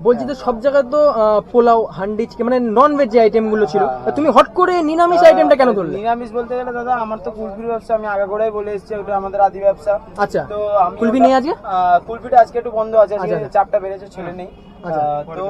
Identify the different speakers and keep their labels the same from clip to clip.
Speaker 1: বলছি তো সব জায়গায় তো পোলাও হান্ডি চিকেন মানে নন ভেজ যে আইটেমগুলো ছিল। তুমি হট করে নিরামিষ আইটেমটা কেন ধরলে
Speaker 2: নিরামিষ বলতে গেলে দাদা আমার তো কুলফির ব্যবসা আমি আগে আগাগোড়াই বলে এসেছি ওটা আমাদের আদি ব্যবসা
Speaker 1: আচ্ছা
Speaker 2: তো আমি
Speaker 1: কুলফি নেই আজকে?
Speaker 2: কুলফিটা আজকে একটু বন্ধ আছে আজকে
Speaker 1: আচ্ছা, আচ্ছা।
Speaker 2: চাপটা বেড়েছে ছেলে নেই
Speaker 1: আচ্ছা।
Speaker 2: তো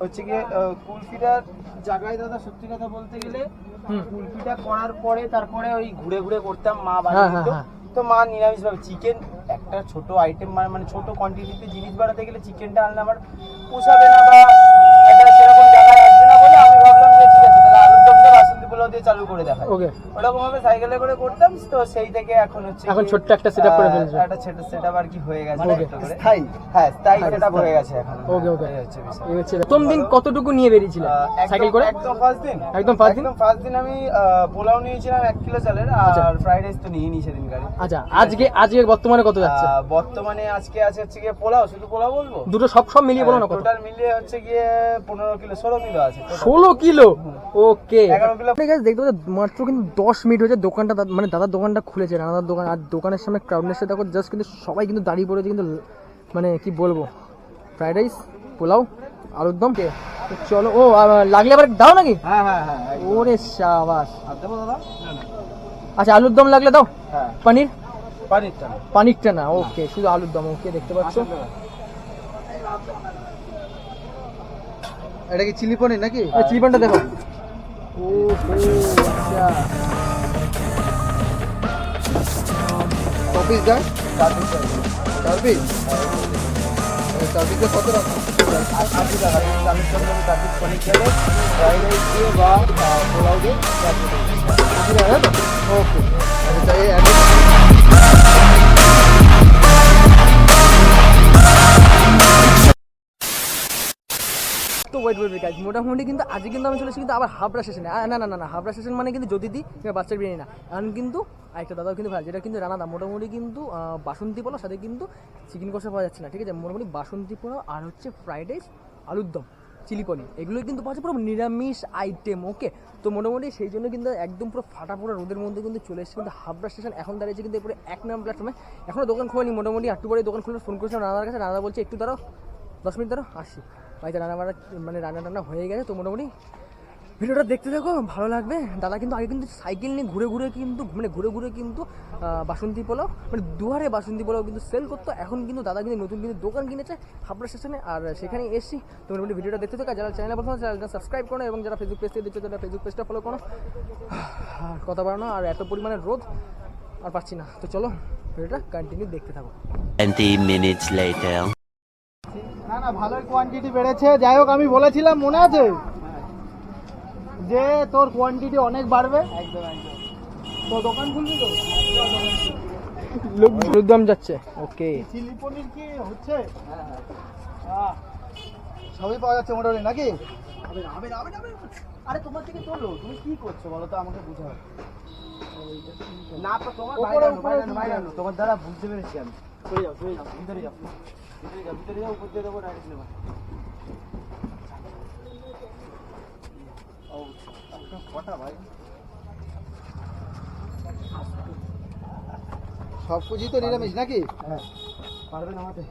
Speaker 2: হচ্ছে গিয়ে কুলফিটার জায়গায় দাদা সত্যি কথা বলতে গেলে কুলফিটা করার পরে তারপরে ওই ঘুরে ঘুরে করতাম মা
Speaker 1: হ্যাঁ,
Speaker 2: বাড়ি।
Speaker 1: হ্যাঁ।
Speaker 2: তো মা নিরামিষ ভাবে। চিকেন একটা ছোট আইটেম মানে ছোট কোয়ান্টিটিতে জিনিস বাড়াতে গেলে চিকেনটা আনলে আমার পোষাবে না বা দিয়ে চালু করে দেখা
Speaker 1: ওকে
Speaker 2: ওরকম ভাবে সাইকেলে করে করতাম তো সেই থেকে এখন হচ্ছে
Speaker 1: এখন ছোট্ট একটা করে ফেলেছো।
Speaker 2: একটা ছোট সেটআপ আর কি হয়ে গেছে।
Speaker 1: Okay.
Speaker 2: একটা হ্যাঁ স্থায়ী সেটআপ হয়ে গেছে এখন।
Speaker 1: ওকে ওকে
Speaker 2: এই হচ্ছে বিষয়।
Speaker 1: হচ্ছে প্রথম দিন কতটুকু নিয়ে সাইকেল করে?
Speaker 2: একদম ফার্স্ট দিন।
Speaker 1: একদম first দিন?
Speaker 2: একদম ফার্স্ট দিন আমি পোলাও নিয়েছিলাম এক কিলো চালের
Speaker 1: আচ্ছা।
Speaker 2: আর ফ্রাইড রাইস তো নিয়ে নি সেদিন গাড়ি।
Speaker 1: আচ্ছা আজকে আজকে বর্তমানে কত যাচ্ছে?
Speaker 2: বর্তমানে আজকে আছে হচ্ছে গিয়ে পোলাও শুধু পোলাও বলব?
Speaker 1: দুটো সব সব মিলিয়ে বলো না কত?
Speaker 2: টোটাল মিলিয়ে হচ্ছে গিয়ে পনেরো কিলো ষোলো কিলো আছে total।
Speaker 1: ষোলো কিলো? ওকে
Speaker 2: এগারো কিলো।
Speaker 1: দেখতে পাচ্ছ মাত্র কিন্তু দশ মিনিট হয়েছে দোকানটা দা- মানে দাদার দোকানটা খুলেছে রানাদার দোকান আর দোকানের সামনে ক্রাউডের সাথে দেখো জাস্ট কিন্তু সবাই কিন্তু দাঁড়িয়ে পড়েছে কিন্তু মানে কি বলব? ফ্রাইড রাইস পোলাও আলুর দম। কে? চলো ও লাগলে আবার দাও নাকি?
Speaker 2: হ্যাঁ হ্যাঁ হ্যাঁ
Speaker 1: ওরে শাবাস
Speaker 2: আর দেবো দাদা?
Speaker 1: আচ্ছা আলুর দম লাগলে দাও।
Speaker 2: হ্যাঁ।
Speaker 1: পানির?
Speaker 2: পানিরটা না।
Speaker 1: ওকে শুধু আলুর দম ওকে দেখতে পাচ্ছ?
Speaker 3: এটা কি চিলি পনির নাকি?
Speaker 1: চিলি পনিরটা দেখো। ও আচ্ছা
Speaker 2: আছে।
Speaker 3: চার পিস চার পিসে কত টাকা
Speaker 2: আশি টাকা সঙ্গে আমি চার খেলে ফ্রাইড রাইস দিয়ে বা পোলাও দিয়ে
Speaker 1: ওকে তো ওয়েট ওয়েট গাইজ মোটামুটি কিন্তু আজকে কিন্তু আমি চলেছি কিন্তু আবার হাবড়া স্টেশনে। না না না না, হাবড়া স্টেশন মানে কিন্তু জ্যোতিদি কিংবা বাচ্চার বিরিয়ানি না। কারণ কিন্তু আরেকটা দাদাও কিন্তু ভালো, যেটা কিন্তু রানাদা। মোটামুটি কিন্তু বাসন্তী পোলাও, সাথে কিন্তু চিকেন কষা পাওয়া যাচ্ছে না, ঠিক আছে? মোটামুটি বাসন্তী পোলাও আর হচ্ছে ফ্রাইড রাইস আলুর দম চিলি পনির, এগুলোই কিন্তু পাচ্ছে পুরো নিরামিষ আইটেম ওকে তো মোটামুটি সেই জন্য কিন্তু একদম পুরো ফাটা পুরো রোদের মধ্যে কিন্তু চলে এসেছে কিন্তু হাবড়া স্টেশন। এখন দাঁড়িয়েছে কিন্তু পুরো এক নাম প্ল্যাটফর্মে এখনও দোকান খোলেনি, মোটামুটি একটু পরে দোকান খুলে ফোন করেছিলাম রানাদার কাছে। রানাদা বলছে, একটু দাঁড়াও, দশ মিনিট ধরো আসি বাড়িতে রান্না বান্না মানে রান্না টান্না হয়ে গেছে তো মোটামুটি। ভিডিওটা দেখতে থাকো, ভালো লাগবে। দাদা কিন্তু আগে কিন্তু সাইকেল নিয়ে ঘুরে ঘুরে কিন্তু মানে ঘুরে ঘুরে কিন্তু বাসন্তী পোলাও মানে দুয়ারে বাসন্তী পোলাও কিন্তু সেল করতো। এখন কিন্তু দাদা কিন্তু নতুন কিন্তু দোকান কিনেছে হাবড়া স্টেশনে, আর সেখানে এসছি। তো মোটামুটি ভিডিওটা দেখতে থাকো যারা চ্যানেল প্রথমে চ্যানেলটা সাবস্ক্রাইব করো এবং যারা ফেসবুক পেজ থেকে দেখছ, তারা ফেসবুক পেজটা ফলো করো। আর কথা বাড়ানো, আর এত পরিমাণে রোদ, আর পাচ্ছি না। তো চলো, ভিডিওটা কন্টিনিউ দেখতে থাকো।
Speaker 4: 20 minutes later.
Speaker 3: না ভালোই কোয়ান্টিটি বেড়েছে। যাই হোক আমি বলেছিলাম মনে আছে? যে তোর কোয়ান্টিটি অনেক বাড়বে।
Speaker 2: একদম একদম
Speaker 3: তো দোকান খুলবি তো?
Speaker 1: লোক যাচ্ছে। ওকে
Speaker 3: চিলি পনির কি হচ্ছে? আহ, সবই পাওয়া যাচ্ছে মোটামুটি নাকি?
Speaker 2: আরে তোমার থেকে তোলো তুমি কি করছ বলো তো আমাকে বুঝাও। না তো তোমার। তোমার দ্বারা বুঝতে পেরেছি আমি। সরে যাও সরে যাও। ভিতরে যাও। ভিতরে যাও উপর দিয়ে দেবো ডাইরেক্ট নেবা ও কটা ভাই
Speaker 3: সব কিছুই তো নিরামিষ নাকি?
Speaker 2: হ্যাঁ। পারবেন আমাকে।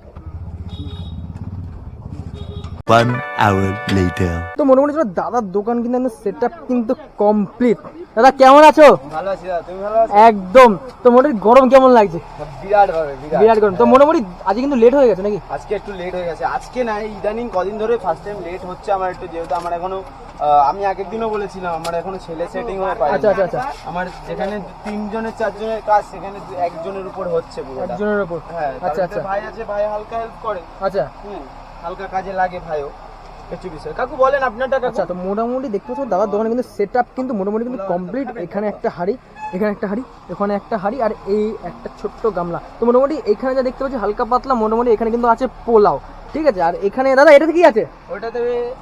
Speaker 4: One hour later.
Speaker 1: তো মোটামুটি চলো দাদার দোকান কিন্তু সেট আপ কিন্তু কমপ্লিট দাদা কেমন আছো?
Speaker 2: ভালো আছি দাদা তুমি ভালো আছো?
Speaker 1: একদম। তো মোটামুটি গরম কেমন লাগছে?
Speaker 2: বিরাট ভাবে বিরাট।
Speaker 1: গরম। তো মোটামুটি আজকে কিন্তু লেট হয়ে গেছে নাকি?
Speaker 2: আজকে একটু লেট হয়ে গেছে। আজকে না ইদানিং কদিন ধরে ফার্স্ট টাইম লেট হচ্ছে আমার একটু যেহেতু আমার এখনও আহ, আমি আগের দিনও বলেছিলাম আমার এখনও ছেলে সেটিং হয়ে পারে
Speaker 1: আচ্ছা, আচ্ছা, আচ্ছা।
Speaker 2: আমার যেখানে তিনজনের চারজনের কাজ সেখানে একজনের উপর হচ্ছে পুরোটা।
Speaker 1: একজনের ওপর
Speaker 2: হ্যাঁ
Speaker 1: আচ্ছা
Speaker 2: আচ্ছা।
Speaker 1: আচ্ছা
Speaker 2: ভাই আছে ভাই হালকা হেল্প করে।
Speaker 1: আচ্ছা।
Speaker 2: হুম। হালকা কাজে লাগে ভাইও কিছু বিষয়। কাকু বলেন আপনারটা
Speaker 1: আচ্ছা তো মোটামুটি দেখতে পাচ্ছ দাদার দোকানে কিন্তু সেট আপ কিন্তু মোটামুটি কিন্তু কমপ্লিট এখানে একটা হাড়ি এখানে একটা হাড়ি এখানে একটা হাড়ি আর এই একটা ছোট্ট গামলা। তো মোটামুটি এখানে যা দেখতে পাচ্ছি হালকা পাতলা মোটামুটি এখানে কিন্তু আছে পোলাও। ঠিক আছে আর এখানে দাদা এটাতে কি আছে?
Speaker 2: ওটাতে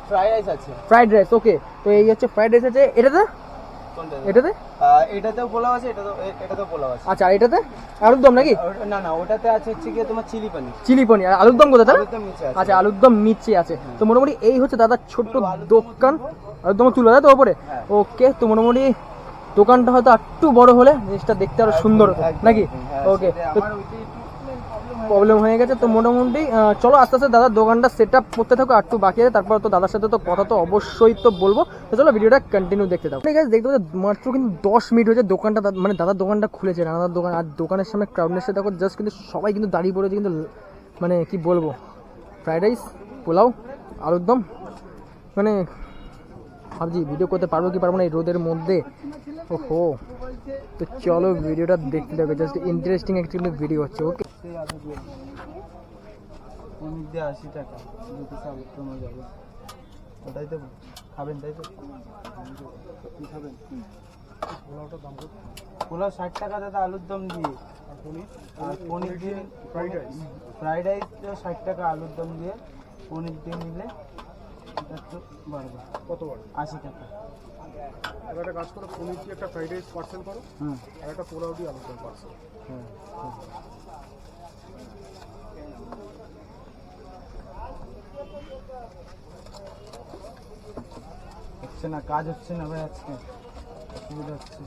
Speaker 2: ফ্রাই রাইস আছে।
Speaker 1: ফ্রাইড রাইস ওকে তো এই হচ্ছে ফ্রাইড রাইস আছে। এটাতে? এটাতে?
Speaker 2: এটাতেও পোলাও আছে এটাতেও এ- এটাতেও পোলাও আছে।
Speaker 1: আচ্ছা এটাতে? আলুর দম নাকি?
Speaker 2: না না ওটাতে আছে হচ্ছে গিয়ে তোমার চিলি পানির।
Speaker 1: চিলি পনির। আর আলুর দম কোথায়
Speaker 2: আছে।
Speaker 1: আচ্ছা আলুর দম নিচে আছে। তো মোটামুটি এই হচ্ছে দাদার ছোট্ট দোকান। আলুর দম তুলো তো ওপরে?
Speaker 2: হ্যাঁ।
Speaker 1: ওকে তো মোটামুটি দোকানটা হয়তো একটু বড় হলে জিনিসটা দেখতে আরও সুন্দর নাকি?
Speaker 2: হ্যাঁ,
Speaker 1: ওকে প্রবলেম হয়ে গেছে। তো মোটামুটি চলো আস্তে আস্তে দাদার দোকানটা সেট আপ করতে থাকো, আর একটু বাকি আছে, তারপর তো দাদার সাথে তো কথা তো অবশ্যই তো বলব। তো চলো ভিডিওটা কন্টিনিউ দেখতে থাকো। ঠিক আছে দেখতে মাত্র কিন্তু দশ মিনিট হয়েছে, দোকানটা মানে দাদার দোকানটা খুলেছে রানাদার দোকান, আর দোকানের সামনে ক্রাউডনেস দেখো জাস্ট কিন্তু সবাই কিন্তু দাঁড়িয়ে পড়েছে, কিন্তু মানে কি বলব? ফ্রাইড রাইস পোলাও, আলুর দম মানে ভাবছি ভিডিও করতে পারব কি পারব না এই রোদের মধ্যে? ওহো। তো চলো ভিডিওটা দেখতে থাকো জাস্ট ইন্টারেস্টিং একটি ভিডিও হচ্ছে ওকে
Speaker 2: পনির দিয়ে আশি টাকা যাবে ওটাই দেবো খাবেন তাই তো? কি খাবেন? পোলাওটা দাম পোলাও ষাট টাকা দাদা আলুর দম দিয়ে। আর পনির? দিয়ে ফ্রাইড রাইস ফ্রাইড রাইস ষাট টাকা আলুর দম দিয়ে। পনির দিয়ে নিলে এটা একটু বাড়বে
Speaker 3: কত বাড়বে
Speaker 2: আশি টাকা।
Speaker 3: এবার একটা কাজ করো পনির দিয়ে একটা ফ্রাইড রাইস পার্সেল করো আর একটা পোলাও দিয়ে আলুর দম পার্সেল
Speaker 2: হ্যাঁ হচ্ছে না কাজ হচ্ছে না ভাই আজকে। অসুবিধা হচ্ছে।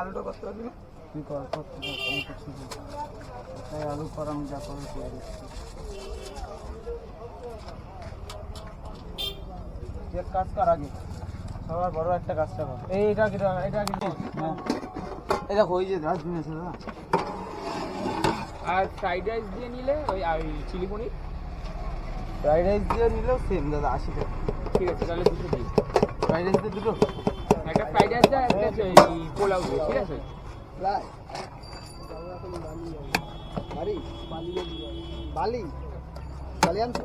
Speaker 2: আলুটা কত লাগবে তুই কর করতে পার আমি কিছু না। আলু কর আমি যা করে করে এক কাজ কর আগে। সবার বড় একটা কাজটা কর। এই এটা কি এটা কি হ্যাঁ। এই দেখো ওই যে ডাস্টবিন আছে দাদা।
Speaker 5: আর ফ্রাইড রাইস দিয়ে নিলে ওই চিলি পনির?
Speaker 2: ফ্রাইড রাইস দিয়ে নিলেও সেম দাদা আশি টাকা।
Speaker 5: ঠিক আছে তাহলে দুটো দিই।
Speaker 2: ফ্রাইড রাইস দিয়ে দুটো?
Speaker 5: একটা ফ্রাইড রাইস দেয় একটা পোলাও দিয়ে ঠিক আছে?
Speaker 3: বাড়ি? বালি? বালি আনছো?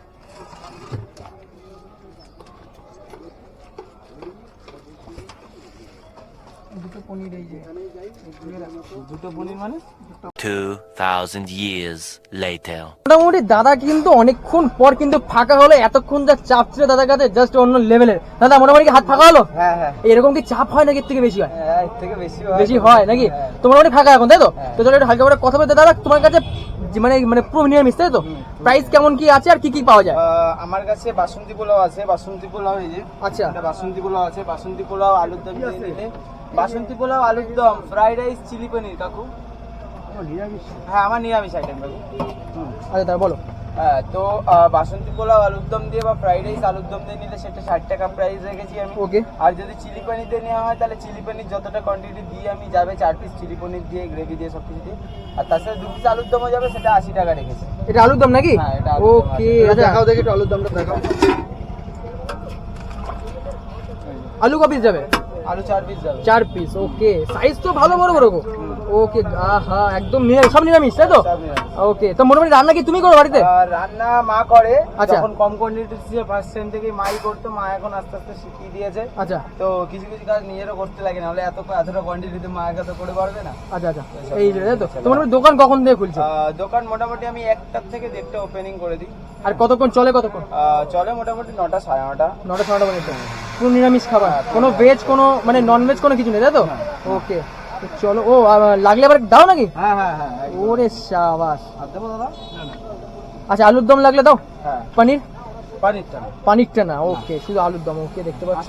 Speaker 5: দিয়ে
Speaker 2: দুটো পনির মানে?
Speaker 4: 2,000 years later.
Speaker 1: মোটামুটি দাদা কিন্তু অনেকক্ষণ পর কিন্তু ফাঁকা হলো এতক্ষণ যা চাপ ছিল দাদার কাছে জাস্ট অন্য লেভেলের দাদা মোটামুটি হাত ফাঁকা হলো?
Speaker 2: হ্যাঁ হ্যাঁ।
Speaker 1: এরকম কি চাপ হয় নাকি এর থেকে বেশি হয়?
Speaker 2: হ্যাঁ এর থেকে বেশি হয়।
Speaker 1: বেশি হয় নাকি?
Speaker 2: হ্যাঁ।
Speaker 1: তো মোটামুটি ফাঁকা এখন তাই তো?
Speaker 2: হ্যাঁ।
Speaker 1: তো চলো একটু হালকা করে কথা বলতে দাদা তোমার কাছে মানে মানে পুরো নিরামিষ তাই তো? প্রাইস কেমন কি আছে আর কি কি পাওয়া যায়?
Speaker 2: আমার কাছে বাসন্তী পোলাও আছে বাসন্তী পোলাও এই যে।
Speaker 1: আচ্ছা।
Speaker 2: এটা বাসন্তী পোলাও আছে বাসন্তী পোলাও আলুর দম দিয়ে নিলে বাসন্তী পোলাও আলুর দম ফ্রাইড রাইস চিলি পনির কাকু। হ্যাঁ আমার নিরামিষ আইটেম কাকু
Speaker 1: আচ্ছা দাদা বলো।
Speaker 2: হ্যাঁ তো বাসন্তী পোলাও আলুর দম দিয়ে বা ফ্রাইড রাইস আলুর দম দিয়ে নিলে সেটা ষাট টাকা প্রাইস রেখেছি আমি।
Speaker 1: ওকে
Speaker 2: আর যদি চিলি পনির দিয়ে নেওয়া হয় তাহলে চিলি পনির যতটা কোয়ান্টিটি দিয়ে আমি যাবে চার পিস চিলি পনির দিয়ে গ্রেভি দিয়ে সব কিছু দিয়ে। আর তার সাথে দু পিস আলুর দমও যাবে সেটা আশি টাকা রেখেছি।
Speaker 1: এটা আলুর দম নাকি?
Speaker 2: হ্যাঁ, এটা
Speaker 1: ওকে। আচ্ছা।
Speaker 3: দেখাও দেখি একটু আলুর দামটা দেখাও।
Speaker 1: আলু কপিস যাবে?
Speaker 2: আলু চার পিস
Speaker 1: চার পিস ওকে সাইজ তো ভালো বড় বড় গো। ওকে আহা একদম নিরামিষ সব নিরামিষ তাই তো? ওকে তো মোটামুটি রান্না কি তুমি করো বাড়িতে?
Speaker 2: রান্না মা করে।
Speaker 1: আচ্ছা।
Speaker 2: যখন কম কোয়ান্টিটি ছিল ফার্স্ট টাইম থেকে মাই করতো মা এখন আস্তে আস্তে শিখিয়ে দিয়েছে।
Speaker 1: আচ্ছা।
Speaker 2: তো কিছু কিছু কাজ নিজেরও করতে লাগে না হলে এত এতটা কোয়ান্টিটিতে মা একা তো করে পারবে না।
Speaker 1: আচ্ছা আচ্ছা। এই যে তাই তো? তো মোটামুটি দোকান কখন থেকে খুলছে?
Speaker 2: দোকান মোটামুটি আমি একটার থেকে দেড়টা ওপেনিং করে দিই।
Speaker 1: আর কতক্ষণ চলে কতক্ষণ?
Speaker 2: চলে মোটামুটি নটা সাড়ে নটা।
Speaker 1: নটা সাড়ে নটা পর্যন্ত। পুরো নিরামিষ খাবার? কোনো ভেজ কোনো মানে নন ভেজ কোনো কিছু নেই তাই তো? ওকে চলো ও লাগলে আবার দাও নাকি?
Speaker 2: হ্যাঁ হ্যাঁ হ্যাঁ
Speaker 1: ওরে শাবাস আচ্ছা আলুর দম লাগলে দাও?
Speaker 2: হ্যাঁ।
Speaker 1: পনির?
Speaker 2: পানিরটা না
Speaker 1: পানিরটা না ওকে শুধু আলুর দম ওকে দেখতে পাচ্ছ?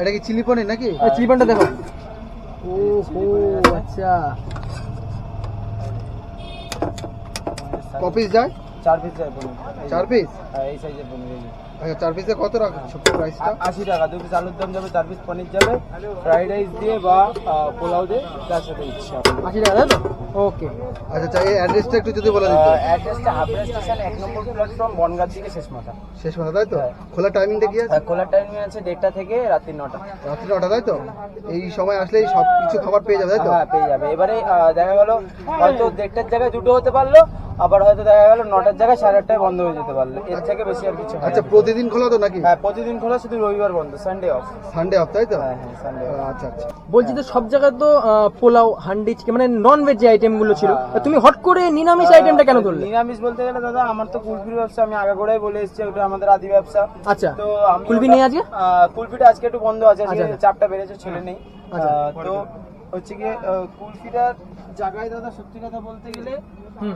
Speaker 3: এটা কি চিলি পনির নাকি?
Speaker 1: চিলি পানটা দেখো। ও হো আচ্ছা।
Speaker 3: কপিস যায়?
Speaker 2: চার পিস যায় পনির।
Speaker 3: চার পিস?
Speaker 2: হ্যাঁ এই সাইজের পনির।
Speaker 3: আচ্ছা চার পিসে কত রাখছো প্রাইসটা
Speaker 2: আশি টাকা দু পিস আলুর দম যাবে চার পিস পনির যাবে ফ্রাইড রাইস দিয়ে বা পোলাও দিয়ে তার সাথে ইচ্ছা
Speaker 1: আশি টাকা তাই তো? ওকে
Speaker 3: আচ্ছা এই অ্যাড্রেসটা একটু যদি বলে দিতে।
Speaker 2: অ্যাড্রেসটা হাবড়া স্টেশন এক নম্বর প্ল্যাটফর্ম বনগাঁ থেকে শেষ মাথা।
Speaker 3: শেষ মাথা তাই তো? খোলা টাইমিংটা কি আছে?
Speaker 2: আর খোলার টাইমিং আছে দেড়টা থেকে রাত্রি নটা।
Speaker 3: রাত্রি নটা তাই তো? এই সময় আসলেই সব কিছু খাবার পেয়ে যাবে তাই তো?
Speaker 2: হ্যাঁ পেয়ে যাবে। এবারে দেখা গেল হয়তো দেড়টার জায়গায় দুটো হতে পারল আবার হয়তো দেখা গেল নটার জায়গায় সাড়ে আটটায় বন্ধ হয়ে যেতে পারল। এর থেকে বেশি আর কিছু হয় না।
Speaker 3: আচ্ছা প্রতিদিন খোলা তো নাকি?
Speaker 2: হ্যাঁ প্রতিদিন খোলা শুধু রবিবার বন্ধ সানডে অফ
Speaker 3: সানডে অফ তাই তো?
Speaker 2: হ্যাঁ হ্যাঁ সানডে
Speaker 3: আচ্ছা আচ্ছা।
Speaker 1: বলছি তো সব জায়গায় তো আহ, পোলাও হান্ডি চিকেন মানে নন ভেজ যে আইটেমগুলো ছিল তা তুমি হট করে নিরামিষ আইটেমটা কেন ধরলে?
Speaker 2: নিরামিষ বলতে গেলে দাদা আমার তো কুলফির ব্যবসা আমি আগে আগাগোড়াই বলে এসেছি ওটা আমাদের আদি ব্যবসা।
Speaker 1: আচ্ছা
Speaker 2: তো আমি
Speaker 1: কুলফি
Speaker 2: ওটা-
Speaker 1: নেই আজকে?
Speaker 2: আহ, কুলফিটা আজকে একটু বন্ধ আছে আজকে
Speaker 1: আচ্ছা।
Speaker 2: চাপটা বেড়েছে ছেলে নেই।
Speaker 1: আচ্ছা।
Speaker 2: আহ, তো হচ্ছে গিয়ে আহ, কুলফিটার জায়গায় দাদা সত্যি কথা বলতে গেলে।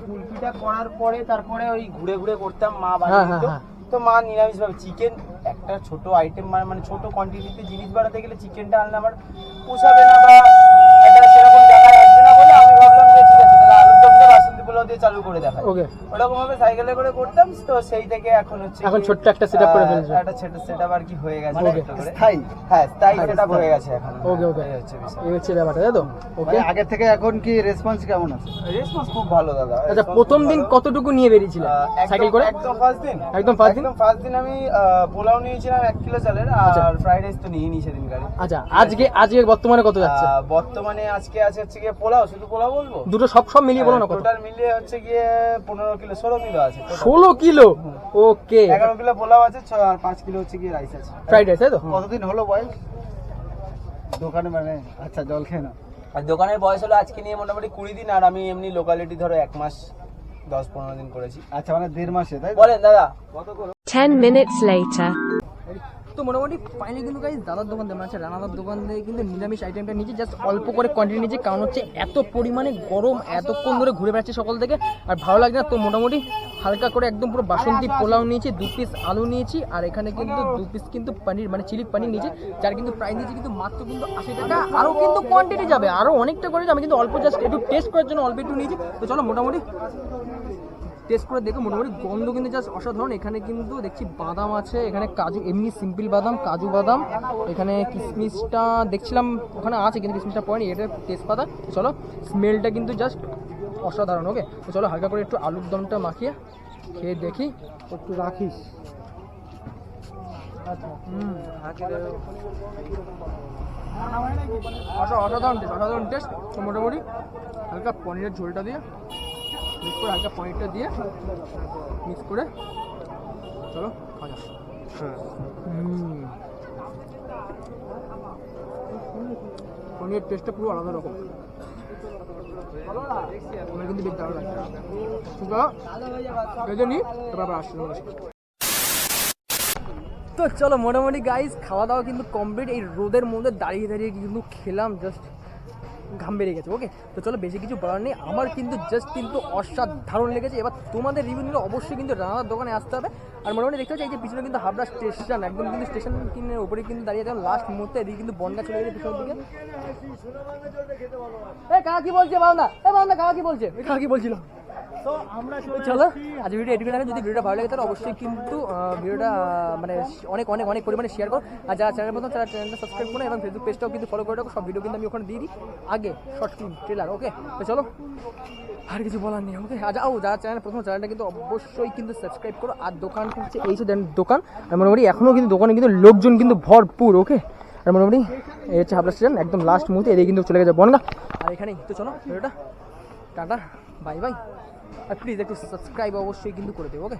Speaker 2: কুলফিটা করার পরে তারপরে ওই ঘুরে ঘুরে করতাম মা
Speaker 1: হ্যাঁ,
Speaker 2: বানিয়ে
Speaker 1: হ্যাঁ, হ্যাঁ।
Speaker 2: তো মা নিরামিষ ভাবে চিকেন একটা ছোট আইটেম মানে ছোট কোয়ান্টিটিতে জিনিস বাড়াতে গেলে চিকেনটা আনলে আমার পোষাবে না বা পোলাও দিয়ে চালু করে দেখা
Speaker 1: ওকে
Speaker 2: ওরকম ভাবে সাইকেলে করে করতাম তো সেই থেকে এখন হচ্ছে
Speaker 1: এখন ছোট্ট একটা setup করে ফেলছো।
Speaker 2: একটা ছোট সেটআপ আর কি হয়ে গেছে করে।
Speaker 3: স্থায়ী।
Speaker 2: হ্যাঁ তাই সেটআপ হয়ে গেছে এখন।
Speaker 1: ওকে ওকে
Speaker 2: এই হচ্ছে বিষয়।
Speaker 1: এই হচ্ছে ব্যাপারটা তাই তো? ওকে
Speaker 3: মানে আগের থেকে এখন কি রেসপন্স কেমন আছে?
Speaker 2: রেসপন্স খুব ভালো দাদা।
Speaker 1: আচ্ছা প্রথম দিন কতটুকু নিয়ে বেরিয়েছিলে? সাইকেল করে?
Speaker 2: একদম ফার্স্ট দিন।
Speaker 1: একদম first দিন?
Speaker 2: একদম ফার্স্ট দিন আমি পোলাও নিয়েছিলাম এক কিলো চালের
Speaker 1: আচ্ছা।
Speaker 2: আর ফ্রাইড রাইস তো নিয়ে নিই সেদিন গাড়ি
Speaker 1: আচ্ছা আজকে আজকে বর্তমানে কত যাচ্ছে?
Speaker 2: বর্তমানে আজকে আছে হচ্ছে গিয়ে পোলাও শুধু পোলাও বলব?
Speaker 1: দুটো সব সব মিলিয়ে বলো না কত?
Speaker 2: টোটাল মিলিয়ে হচ্ছে গিয়ে পনেরো কিলো ষোলো কিলো আছে
Speaker 1: ষোলো কিলো? ওকে।
Speaker 2: এগারো কিলো পোলাও আছে ছ আর পাঁচ কিলো হচ্ছে গিয়ে রাইস আছে।
Speaker 1: ফ্রাইড রাইস তাই তো?
Speaker 3: কতদিন হলো বয়স? দোকানে মানে আচ্ছা জল খেয়ে না
Speaker 2: আর দোকানের বয়স হলো আজকে নিয়ে মোটামুটি কুড়ি দিন আর আমি এমনি লোকালিটি ধরো এক মাস দশ পনেরো দিন করেছি।
Speaker 3: আচ্ছা মানে দেড় মাসে তাই?
Speaker 2: বলেন দাদা।
Speaker 6: কত 10 minutes later.
Speaker 1: তো মোটামুটি ফাইনালি কিন্তু গাইজ দাদার দোকান থেকে মানে রানাদার দোকান থেকে কিন্তু নিরামিষ আইটেমটা নিয়েছি জাস্ট অল্প করে কোয়ান্টিটি নিয়েছি, কারণ হচ্ছে এত পরিমাণে গরম, এতক্ষণ ধরে ঘুরে বেড়াচ্ছি সকাল থেকে, আর ভালো লাগে না, তো মোটামুটি হালকা করে একদম পুরো বাসন্তী পোলাও নিয়েছি, দু পিস আলু নিয়েছি, আর এখানে কিন্তু দু পিস কিন্তু পানির মানে চিলি পানির নিয়েছি, যার কিন্তু প্রাইস নিয়েছি কিন্তু মাত্র কিন্তু আশি টাকা আরও কিন্তু কোয়ান্টিটি যাবে আরও অনেকটা করে আমি কিন্তু অল্প জাস্ট একটু টেস্ট করার জন্য অল্প একটু নিয়েছি, তো চলো মোটামুটি টেস্ট করে দেখো মোটামুটি গন্ধ কিন্তু জাস্ট অসাধারণ। এখানে কিন্তু দেখছি বাদাম আছে এখানে কাজু এমনি সিম্পল বাদাম কাজু বাদাম এখানে কিশমিশটা দেখছিলাম ওখানে আছে কিন্তু কিশমিশটা পড়েনি এটা তেজপাতা তো চলো স্মেলটা কিন্তু জাস্ট অসাধারণ ওকে তো চলো হালকা করে একটু আলুর দমটা মাখিয়ে খেয়ে দেখি।
Speaker 3: একটু রাখিস।
Speaker 1: হুম। অসাধারণ টেস্ট অসাধারণ টেস্ট মোটামুটি হালকা পনিরের ঝোলটা দিয়ে মিক্স করে হালকা পনিরটা দিয়ে মিক্স করে চলো, খাওয়া যাক। পনিরের টেস্টটা পুরো আলাদা রকম। আসছি তো চলো, মোটামুটি গাইজ খাওয়া দাওয়া কিন্তু কমপ্লিট এই রোদের মধ্যে দাঁড়িয়ে দাঁড়িয়ে কিন্তু খেলাম জাস্ট ঘাম বেড়ে গেছে ওকে তো চলো বেশি কিছু বলার নেই। আমার কিন্তু জাস্ট কিন্তু অসাধারণ লেগেছে। এবার তোমাদের রিভিউ নিলে অবশ্যই কিন্তু রানার দোকানে আসতে হবে। আর মোটামুটি দেখতে পাচ্ছি এই যে পিছনে কিন্তু হাবড়া স্টেশন একদম কিন্তু স্টেশন কিনের উপরে কিন্তু দাঁড়িয়ে যাবে লাস্ট মুহূর্তে এদিকে কিন্তু বন্যা চলে গেছে পিছনের দিকে। এ কাকি কি বলছে ভাবনা? এ ভাবনা কাকি কি বলছে? কাকি বলছিল? তো আমরা চলো আজ ভিডিও এডিট দেখেন যদি ভিডিওটা ভালো লাগে তাহলে অবশ্যই কিন্তু ভিডিওটা মানে অনেক অনেক অনেক পরিমাণে শেয়ার করো। আর যারা চ্যানেল প্রথম তারা চ্যানেলটা সাবস্ক্রাইব করো এবং ফেসবুক পেজটাও কিন্তু ফলো করে রাখো। সব ভিডিও কিন্তু আমি ওখানে দিয়ে দিই। আগে শর্ট ফিল্ম ট্রেলার ওকে তো চলো আর কিছু বলার নেই ওকে আর যাও যারা চ্যানেল প্রথম চ্যানেলটা কিন্তু অবশ্যই কিন্তু সাবস্ক্রাইব করো। আর দোকান হচ্ছে এই যে দেন দোকান মোটামুটি এখনও কিন্তু দোকানে কিন্তু লোকজন কিন্তু ভরপুর ওকে আর মোটামুটি এই হচ্ছে হাবড়া স্টেশন একদম লাস্ট মুহূর্তে এদিকে কিন্তু চলে গেছে বনগা। আর এখানেই তো চলো ভিডিওটা টাটা বাই বাই আর প্লিজ একটু সাবস্ক্রাইব অবশ্যই কিন্তু করে দেবো ওকে